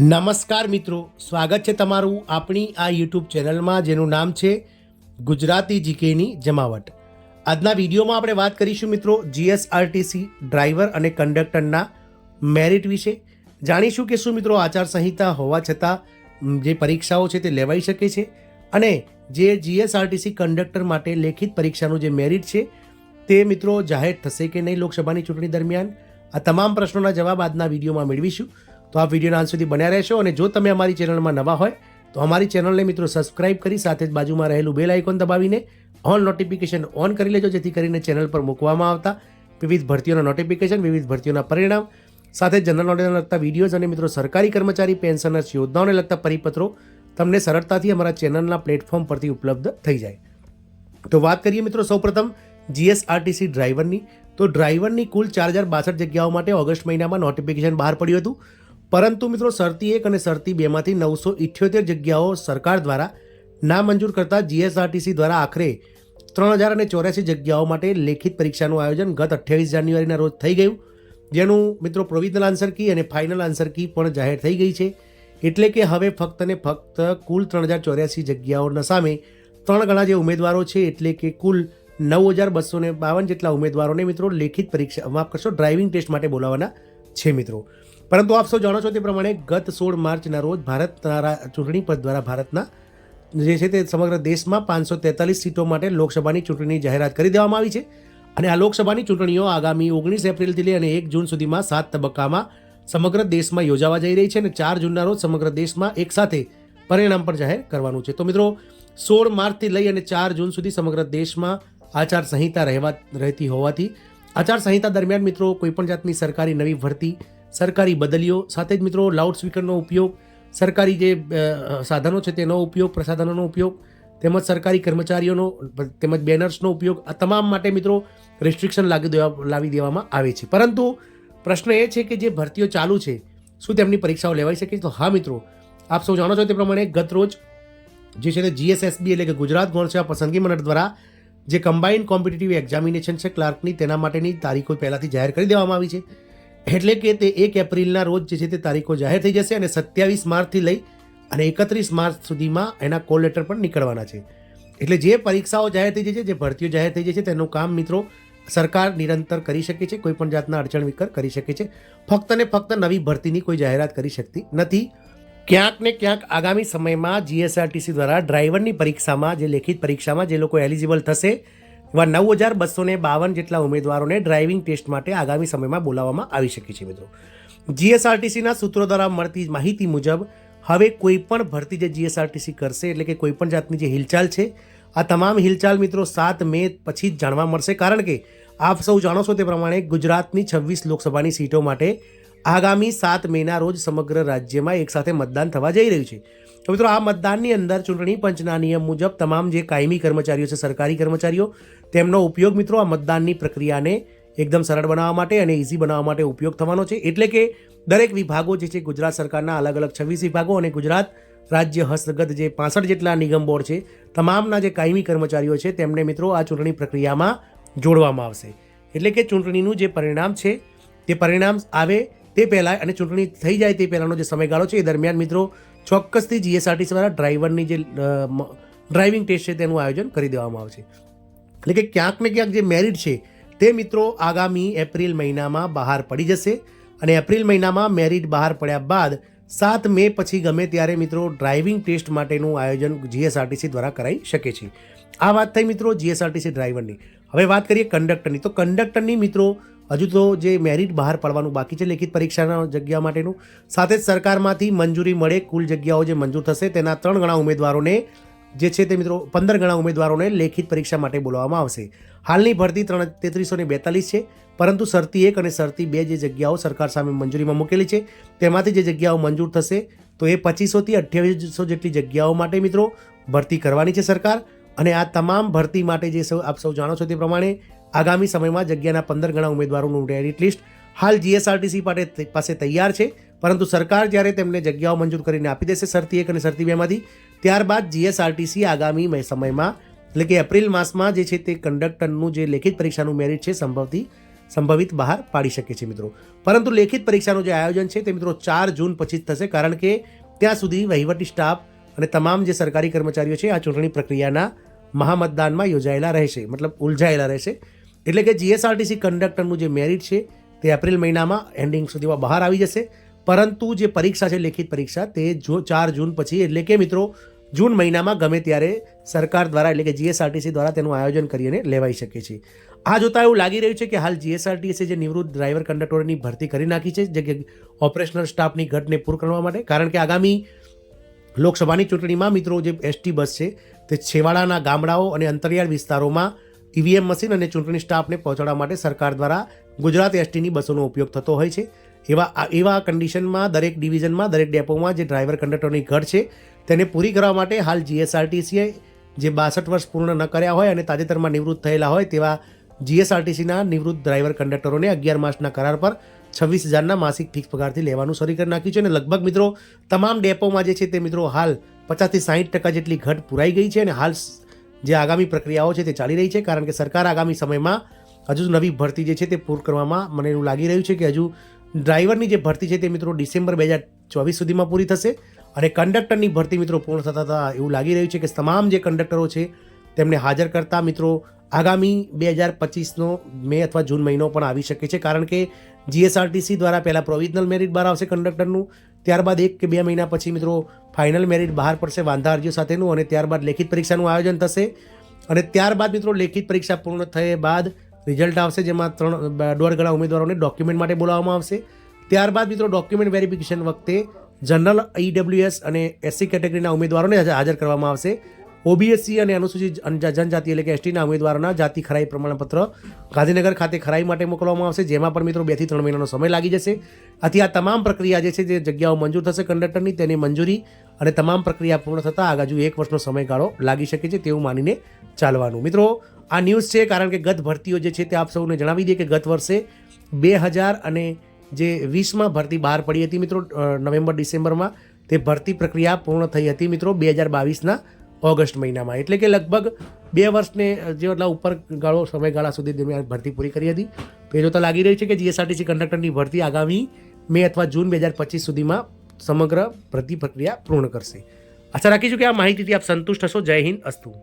નમસ્કાર મિત્રો, સ્વાગત છે તમારું આપણી આ યુટ્યુબ ચેનલમાં જેનું નામ છે ગુજરાતી જીકેની જમાવટ. આજના વિડીયોમાં આપણે વાત કરીશું મિત્રો જીએસઆરટીસી ડ્રાઈવર અને કંડક્ટરના મેરિટ વિશે. જાણીશું કે શું મિત્રો આચારસંહિતા હોવા છતાં જે પરીક્ષાઓ છે તે લેવાઈ શકે છે અને જે જીએસઆરટીસી કંડક્ટર માટે લેખિત પરીક્ષાનું જે મેરિટ છે તે મિત્રો જાહેર થશે કે નહીં લોકસભાની ચૂંટણી દરમિયાન. આ તમામ પ્રશ્નોના જવાબ આજના વિડીયોમાં મેળવીશું. તો આ વિડીયોના અંત સુધી બન્યા રહેશો અને જો તમે અમારી ચેનલમાં નવા હોય, તો અમારી ચેનલને મિત્રો સબસ્ક્રાઇબ કરી સાથે જ બાજુમાં રહેલું બેલ આઇકોન દબાવીને ઓન નોટિફિકેશન ઓન કરી લેજો, જેથી કરીને ચેનલ પર મૂકવામાં આવતા વિવિધ ભરતીઓના નોટિફિકેશન વિવિધ ભરતીઓના પરિણામ, સાથે જનરલ નોલેજને લગતા વિડીયોઝ અને મિત્રો સરકારી કર્મચારી પેન્શનર્સ યોજનાઓને લગતા પરિપત્રો તમને સરળતાથી અમારા ચેનલના પ્લેટફોર્મ પરથી ઉપલબ્ધ થઈ જાય. તો વાત કરીએ મિત્રો સૌપ્રથમ જીએસઆરટીસી ડ્રાઈવરની તો ડ્રાઈવરની કુલ ચાર હજાર બાસઠ જગ્યાઓ માટે ઓગસ્ટ મહિનામાં નોટિફિકેશન બહાર પડ્યું હતું. પરંતુ મિત્રો શરતી એક અને શરતી બેમાંથી નવસો ઇઠ્યોતેર જગ્યાઓ સરકાર દ્વારા નામંજૂર કરતા જીએસઆરટીસી દ્વારા આખરે ત્રણ હજાર અને ચોર્યાસી જગ્યાઓ માટે લેખિત પરીક્ષાનું આયોજન ગત અઠ્યાવીસ જાન્યુઆરીના રોજ થઈ ગયું. જેનું મિત્રો પ્રોવિઝનલ આન્સર કી અને ફાઇનલ આન્સર કી પણ જાહેર થઈ ગઈ છે. એટલે કે હવે ફક્ત ને ફક્ત કુલ ત્રણ હજાર ચોર્યાસી જગ્યાઓના સામે ત્રણ ગણા જે ઉમેદવારો છે, એટલે કે કુલ નવ હજાર બસો બાવન જેટલા ઉમેદવારોને મિત્રો લેખિત પરીક્ષા, માફ કરશો, ડ્રાઇવિંગ ટેસ્ટ માટે બોલાવવાના છે મિત્રો. પરંતુ આપ સૌ જાણો છો તે પ્રમાણે ગત સોળ માર્ચના રોજ ભારતના ચૂંટણી પંચ દ્વારા ભારતના જે છે તે સમગ્ર દેશમાં પાંચસો તેતાલીસ સીટો માટે લોકસભાની ચૂંટણીની જાહેરાત કરી દેવામાં આવી છે. અને આ લોકસભાની ચૂંટણીઓ આગામી ઓગણીસ એપ્રિલથી લઈ અને એક જૂન સુધીમાં સાત તબક્કામાં સમગ્ર દેશમાં યોજાવા જઈ રહી છે અને ચાર જૂનના રોજ સમગ્ર દેશમાં એક સાથે પરિણામ પણ જાહેર કરવાનું છે. તો મિત્રો, સોળ માર્ચથી લઈ અને ચાર જૂન સુધી સમગ્ર દેશમાં આચારસંહિતા રહેવા રહેતી હોવાથી આચાર સંહિતા દરમિયાન મિત્રો કોઈપણ જાતની સરકારી નવી ભરતી સરકારી બદલીઓ, સાથે જ મિત્રો લાઉડ સ્પીકરનો ઉપયોગ, સરકારી જે સાધનો છે તેનો ઉપયોગ, પ્રસાધનોનો ઉપયોગ, તેમજ સરકારી કર્મચારીઓનો, તેમજ બેનર્સનો ઉપયોગ, આ તમામ માટે મિત્રો રેસ્ટ્રિક્શન લાગી દેવા, લાવી દેવામાં આવે છે. પરંતુ પ્રશ્ન એ છે કે જે ભરતીઓ ચાલુ છે, શું તેમની પરીક્ષાઓ લેવાઈ શકે? તો હા મિત્રો, આપ સૌ જાણો છો તે પ્રમાણે ગત રોજ જે છે તે જીએસએસબી એટલે કે ગુજરાત ગૌણ સેવા પસંદગી મંડળ દ્વારા જે કમ્બાઇન્ડ કોમ્પિટિટિવ એક્ઝામિનેશન છે, ક્લાર્કની તેના માટેની તારીખો પહેલાંથી જાહેર કરી દેવામાં આવી છે. એટલે કે તે એક એપ્રિલના રોજ જે છે તે તારીખો જાહેર થઈ જશે અને સત્યાવીસ માર્ચથી લઈ અને એકત્રીસ માર્ચ સુધીમાં એના કોલ લેટર પણ નીકળવાના છે. એટલે જે પરીક્ષાઓ જાહેર થઈ જાય છે જે ભરતીઓ જાહેર થઈ છે તેનું કામ મિત્રો સરકાર નિરંતર કરી શકે છે, કોઈ પણ જાતના અડચણ વિકર કરી શકે છે. ફક્ત ને ફક્ત નવી ભરતીની કોઈ જાહેરાત કરી શકતી નથી. ક્યાંક ને ક્યાંક આગામી સમયમાં જીએસઆરટીસી દ્વારા ડ્રાઈવરની પરીક્ષામાં, જે લેખિત પરીક્ષામાં જે લોકો એલિજિબલ થશે એવા નવ હજાર બસો ને બાવન જેટલા ઉમેદવારોને ડ્રાઇવિંગ ટેસ્ટ માટે આગામી સમયમાં બોલાવવામાં આવી શકે છે મિત્રો. જીએસઆરટીસીના સૂત્રો દ્વારા મળતી માહિતી મુજબ, હવે કોઈ પણ ભરતી જે જીએસઆરટીસી કરશે, એટલે કે કોઈ પણ જાતની જે હિલચાલ છે, આ તમામ હિલચાલ મિત્રો સાત મે પછી જ જાણવા મળશે. કારણ કે આપ સૌ જાણો છો તે પ્રમાણે ગુજરાતની છવ્વીસ લોકસભાની સીટો માટે આગામી સાત મેના રોજ સમગ્ર રાજ્યમાં એકસાથે મતદાન થવા જઈ રહ્યું છે. તો મિત્રો, આ મતદાનની અંદર ચૂંટણી પંચના નિયમ મુજબ તમામ જે કાયમી કર્મચારીઓ છે, સરકારી કર્મચારીઓ, તેમનો ઉપયોગ મિત્રો આ મતદાનની પ્રક્રિયાને એકદમ સરળ બનાવવા માટે અને ઇઝી બનાવવા માટે ઉપયોગ થવાનો છે. એટલે કે દરેક વિભાગો જે છે, ગુજરાત સરકારના અલગ અલગ છવ્વીસ વિભાગો અને ગુજરાત રાજ્ય હસ્તગત જે પાસઠ જેટલા નિગમ બોર્ડ છે, તમામના જે કાયમી કર્મચારીઓ છે, તેમને મિત્રો આ ચૂંટણી પ્રક્રિયામાં જોડવામાં આવશે. એટલે કે ચૂંટણીનું જે પરિણામ છે, તે પરિણામ આવે તે પહેલાં અને ચૂંટણી થઈ જાય તે પહેલાંનો જે સમયગાળો છે, એ દરમિયાન મિત્રો ચોક્કસથી જીએસઆરટીસી દ્વારા ડ્રાઈવરની જે ડ્રાઇવિંગ ટેસ્ટ છે તેનું આયોજન કરી દેવામાં આવશે. એટલે કે ક્યાંક ને ક્યાંક જે મેરિટ છે તે મિત્રો આગામી એપ્રિલ મહિનામાં બહાર પડી જશે અને એપ્રિલ મહિનામાં મેરિટ બહાર પડ્યા બાદ સાત મે પછી ગમે ત્યારે મિત્રો ડ્રાઇવિંગ ટેસ્ટ માટેનું આયોજન જીએસઆરટીસી દ્વારા કરાઈ શકે છે. આ વાત થઈ મિત્રો જીએસઆરટીસી ડ્રાઈવરની હવે વાત કરીએ કંડક્ટરની. તો કંડક્ટરની મિત્રો હજુ તો જે મેરિટ બહાર પડવાનું બાકી છે લેખિત પરીક્ષાના જગ્યા માટેનું, સાથે જ સરકારમાંથી મંજૂરી મળે કુલ જગ્યાઓ જે મંજૂર થશે, તેના ત્રણ ગણા ઉમેદવારોને જે છે તે મિત્રો પંદર ગણા ઉમેદવારોને લેખિત પરીક્ષા માટે બોલાવવામાં આવશે. હાલની ભરતી ત્રણ તેત્રીસો ને બેતાલીસ છે, પરંતુ શરતી એક અને શરતી બે જે જગ્યાઓ સરકાર સામે મંજૂરીમાં મૂકેલી છે, તેમાંથી જે જગ્યાઓ મંજૂર થશે, તો એ પચીસોથી અઠ્યાવીસો જેટલી જગ્યાઓ માટે મિત્રો ભરતી કરવાની છે સરકાર, અને આ તમામ ભરતી માટે જે સૌ આપ સૌ જાણો છો તે પ્રમાણે આગામી સમયમાં જગ્યાના પંદર ગણા ઉમેદવારોનું મેરિટ લિસ્ટ હાલ જીએસઆરટીસી પાસે પાસે તૈયાર છે. પરંતુ સરકાર જ્યારે તેમને જગ્યાઓ મંજૂર કરીને આપી દેશે શરતી એક અને શરતી બેમાંથી, ત્યારબાદ જીએસઆરટીસી આગામી સમયમાં, એટલે કે એપ્રિલ માસમાં જે છે તે કંડક્ટરનું જે લેખિત પરીક્ષાનું મેરિટ છે સંભવથી સંભવિત બહાર પાડી શકે છે મિત્રો. પરંતુ લેખિત પરીક્ષાનું જે આયોજન છે તે મિત્રો ચાર જૂન પછી જ થશે, કારણ કે ત્યાં સુધી વહીવટી સ્ટાફ અને તમામ જે સરકારી કર્મચારીઓ છે આ ચૂંટણી પ્રક્રિયાના મહામતદાનમાં યોજાયેલા રહેશે, મતલબ ઉલઝાયેલા રહેશે. એટલે કે જીએસઆરટીસી કંડક્ટરનું જે મેરિટ છે, તે એપ્રિલ મહિનામાં એન્ડિંગ સુધીમાં બહાર આવી જશે. પરંતુ જે પરીક્ષા છે, લેખિત પરીક્ષા, તે જો ચાર જૂન પછી, એટલે કે મિત્રો, જૂન મહિનામાં ગમે ત્યારે સરકાર દ્વારા, એટલે કે જીએસઆરટીસી દ્વારા તેનું આયોજન કરીને લેવાઈ શકે છે. આ જોતાં એવું લાગી રહ્યું છે કે હાલ જીએસઆરટીસી જે નિવૃત્ત ડ્રાઈવર કંડક્ટરોની ભરતી કરી નાખી છે, જે કે ઓપરેશનલ સ્ટાફની ઘટને પૂર કરવા માટે. કારણ કે આગામી લોકસભાની ચૂંટણીમાં મિત્રો જે એસટી બસ છે, તે છેવાડાના ગામડાઓ અને અંતરિયાળ વિસ્તારોમાં ઈવીએમ મશીન અને ચૂંટણી સ્ટાફને પહોંચાડવા માટે સરકાર દ્વારા ગુજરાત એસટીની બસોનો ઉપયોગ થતો હોય છે. એવા એવા કન્ડિશનમાં દરેક ડિવિઝનમાં દરેક ડેપોમાં જે ડ્રાઈવર કંડક્ટરની ઘટ છે, તેને પૂરી કરવા માટે હાલ જીએસઆરટીસીએ જે બાસઠ વર્ષ પૂર્ણ ન કર્યા હોય અને તાજેતરમાં નિવૃત્ત થયેલા હોય તેવા જીએસઆરટીસીના નિવૃત્ત ડ્રાઈવર કંડક્ટરોને અગિયાર માસના કરાર પર છવ્વીસ હજારના માસિક ફિક્સ પગારથી લેવાનું શરૂ કરી નાખ્યું છે અને લગભગ મિત્રો, તમામ ડેપોમાં જે છે તે મિત્રો હાલ પચાસથી સાહીઠ ટકા જેટલી ઘટ પુરાઈ ગઈ છે અને હાલ જે આગામી પ્રક્રિયાઓ છે તે ચાલી રહી છે, કારણ કે સરકાર આગામી સમયમાં હજુ નવી ભરતી જે છે તે પૂર કરવામાં મને એવું લાગી રહ્યું છે કે હજુ ડ્રાઈવરની જે ભરતી છે તે મિત્રો ડિસેમ્બર બે હજાર ચોવીસ સુધીમાં પૂરી થશે અને કંડક્ટરની ભરતી મિત્રો પૂર્ણ થતા હતા એવું લાગી રહ્યું છે કે તમામ જે કંડક્ટરો છે તેમને હાજર કરતા મિત્રો આગામી બે હજાર પચીસનો મે અથવા જૂન મહિનો પણ આવી શકે છે, કારણ કે જીએસઆરટીસી દ્વારા પહેલાં પ્રોવિઝનલ મેરિટ બહાર આવશે કંડક્ટરનું ત્યારબાદ એક કે બે મહિના પછી મિત્રો ફાઇનલ મેરિટ બહાર પડશે વાંધા અરજીઓ સાથેનું અને ત્યારબાદ લેખિત પરીક્ષાનું આયોજન થશે. અને ત્યારબાદ મિત્રો લેખિત પરીક્ષા પૂર્ણ થયે બાદ રિઝલ્ટ આવશે, જેમાં ત્રણ દોઢ ગણા ઉમેદવારોને ડોક્યુમેન્ટ માટે બોલાવવામાં આવશે. ત્યારબાદ મિત્રો ડોક્યુમેન્ટ વેરિફિકેશન વખતે જનરલ ઈડબ્લ્યુએસ અને એસસી કેટેગરીના ઉમેદવારોને હાજર કરવામાં આવશે. ઓબીએસસી અને અનુસૂચિત જનજાતિ એટલે કે એસટીના ઉમેદવારોના જાતિ ખરાઈ પ્રમાણપત્ર ગાંધીનગર ખાતે ખરાઈ માટે મોકલવામાં આવશે, જેમાં પણ મિત્રો બેથી ત્રણ મહિનાનો સમય લાગી જશે. આથી આ તમામ પ્રક્રિયા જે છે જે જગ્યાઓ મંજૂર થશે કંડક્ટરની, તેની મંજૂરી અને તમામ પ્રક્રિયા પૂર્ણ થતાં આગળ એક વર્ષનો સમયગાળો લાગી શકે છે તેવું માનીને ચાલવાનું. મિત્રો, આ ન્યૂઝ છે કારણ કે ગત ભરતીઓ જે છે તે આપ સૌને જણાવી દઈએ કે ગત વર્ષે બે હજાર અને જે વીસમાં ભરતી બહાર પડી હતી મિત્રો નવેમ્બર, ડિસેમ્બરમાં તે ભરતી પ્રક્રિયા પૂર્ણ થઈ હતી મિત્રો, બે હજાર બાવીસના ઓગસ્ટ મહિનામાં. એટલે કે લગભગ બે વર્ષને જેટલા ઉપર ગાળો, સમયગાળા સુધી દરમિયાન ભરતી પૂરી કરી હતી. તો એ જોતા લાગી રહ્યું છે કે જીએસઆરટીસી કંડક્ટરની ભરતી આગામી મે અથવા જૂન બે હજાર પચીસ સુધીમાં સમગ્ર ભરતી પ્રક્રિયા પૂર્ણ કરશે. આશા રાખીશું કે આ માહિતીથી આપ સંતુષ્ટ હશો. જય હિન્દ, અસ્તુ.